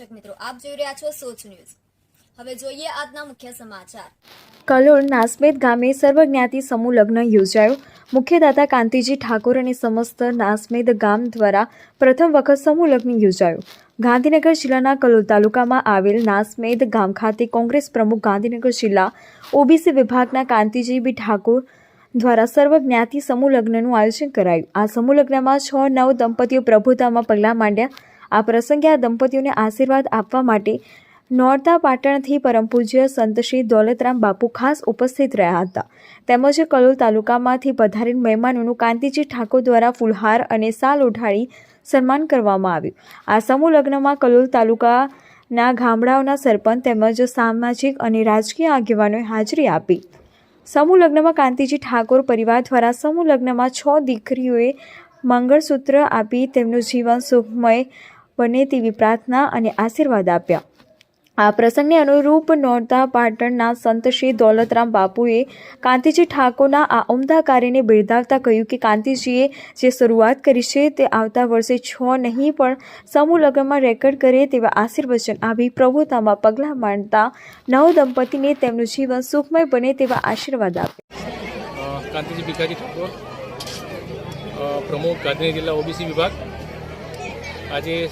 દર્શક મિત્રો, આપ જોઈ રહ્યા છો સોચ ન્યૂઝ. હવે જોઈએ આજના મુખ્ય સમાચાર. કલોલ નાસ્મેદ ગામે સર્વજ્ઞાતિ સમૂહ લગ્ન યોજાયો. મુખ્યદાતા કાંતિજી ઠાકોર અને સમસ્ત નાસ્મેદ ગામ દ્વારા પ્રથમ વખત સમૂહ લગ્ન યોજાયું. ગાંધીનગર જિલ્લાના કલોલ તાલુકામાં આવેલ નાસ્મેદ ગામ ખાતે કોંગ્રેસ પ્રમુખ ગાંધીનગર જિલ્લા ઓબીસી વિભાગના કાંતિજી બી ઠાકોર દ્વારા સર્વજ્ઞાતિ સમૂહ લગ્નનું આયોજન કરાયું. આ સમૂહ લગ્નમાં છ નવ દંપતીઓ પ્રભુતામાં પગલાં માંડ્યા. આ પ્રસંગે આ દંપતીઓને આશીર્વાદ આપવા માટે નોરતા પાટણથી પરમ પૂજ્ય સંત દોલતરામ બાપુ ખાસ ઉપસ્થિત રહ્યા હતા. તેમજ કલોલ તાલુકામાંથી પધારેલ મહેમાનોનું કાંતિજી ઠાકોર દ્વારા ફૂલહાર અને સાલ ઉઠાડી સન્માન કરવામાં આવ્યું. આ સમૂહ લગ્નમાં કલોલ તાલુકાના ગામડાઓના સરપંચ તેમજ સામાજિક અને રાજકીય આગેવાનોએ હાજરી આપી. સમૂહ લગ્નમાં કાંતિજી ઠાકોર પરિવાર દ્વારા સમૂહ લગ્નમાં છ દીકરીઓએ મંગળસૂત્ર આપી તેમનું જીવન સુખમય બને તેવી પ્રાર્થના અને આશીર્વાદ આપ્યા. આ પ્રસંગને અનુરૂપ નોરતા પાટણના સંત શ્રી દોલતરામ બાપુએ કાંતિજી ઠાકોરના આ ઉમદા કાર્યને બિરદાવતા કહ્યું કે કાંતિજીએ જે શરૂઆત કરી છે તે આવતા વર્ષે છ નહીં પણ સમૂહ લગ્નમાં રેકોર્ડ કરે તેવા આશીર્વચન આવી પ્રભુતામાં પગલાં માંડતા નવ દંપતીને તેમનું જીવન સુખમય બને તેવા આશીર્વાદ આપ્યા. કાંતિજી ભિખારી ઠાકોર પ્રમુખ ગાંધીનગર જિલ્લા ઓબીસી વિભાગ. આજે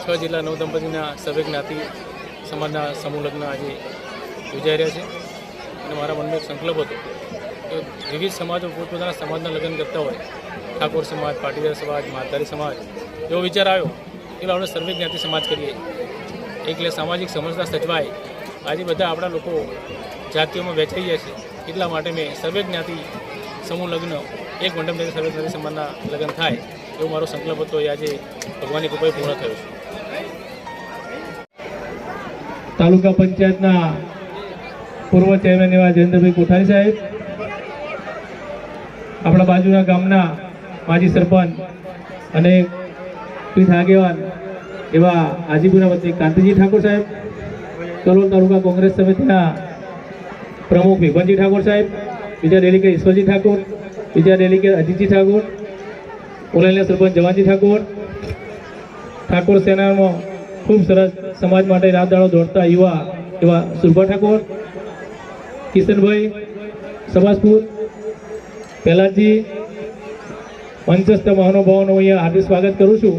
છ જિલ્લા નવ દંપતીના સર્વે જ્ઞાતિ સમાજના સમૂહ લગ્ન આજે યોજાઈ રહ્યા છે. અને મારા મનમાં એક સંકલ્પ હતો કે વિવિધ સમાજો પોતપોતાના સમાજના લગ્ન કરતા હોય, ઠાકોર સમાજ, પાટીદાર સમાજ, માલધારી સમાજ, એવો વિચાર આવ્યો કે આપણે સર્વે જ્ઞાતિ સમાજ કરીએ. એટલે સામાજિક સમજતા સચવાય. આજે બધા આપણા લોકો જાતિઓમાં વહેંચાઈ જાય છે. એટલા માટે મેં સર્વે જ્ઞાતિ સમૂહ લગ્ન એક મંડપ સર્વે જ્ઞાતિ સમાજના લગ્ન થાય. એવો મારો સંકલ્પ હતો એ આજે ભગવાનની કૃપાએ પૂર્ણ થયો છે. તાલુકા પંચાયતના પૂર્વ ચેરમેન એવા જયેન્દ્રભાઈ કોઠારી સાહેબ, આપણા બાજુના ગામના માજી સરપંચ અને પીઠ આગેવાન એવા હાજીપુરા વતી કાંતિજી ઠાકોર સાહેબ કલોલ તાલુકા કોંગ્રેસ સમિતિના પ્રમુખ વિભનજી ઠાકોર સાહેબ, બીજા ડેલિગેટ ઈશ્વરજી ઠાકોર, બીજા ડેલિગેટ અજીતજી ઠાકોર ઓલાઈના સરપંચ જવાનજી ઠાકોર. ઠાકોર સેનામાં ખૂબ સરસ સમાજ માટે રાત દાડો દોડતા યુવા એવા સુરભા ઠાકોર, કિશનભાઈ, સભાસપુર પહેલાજી મંચસ્થ મહાનુભાવોનું અહીંયા હાર્દિક સ્વાગત કરું છું.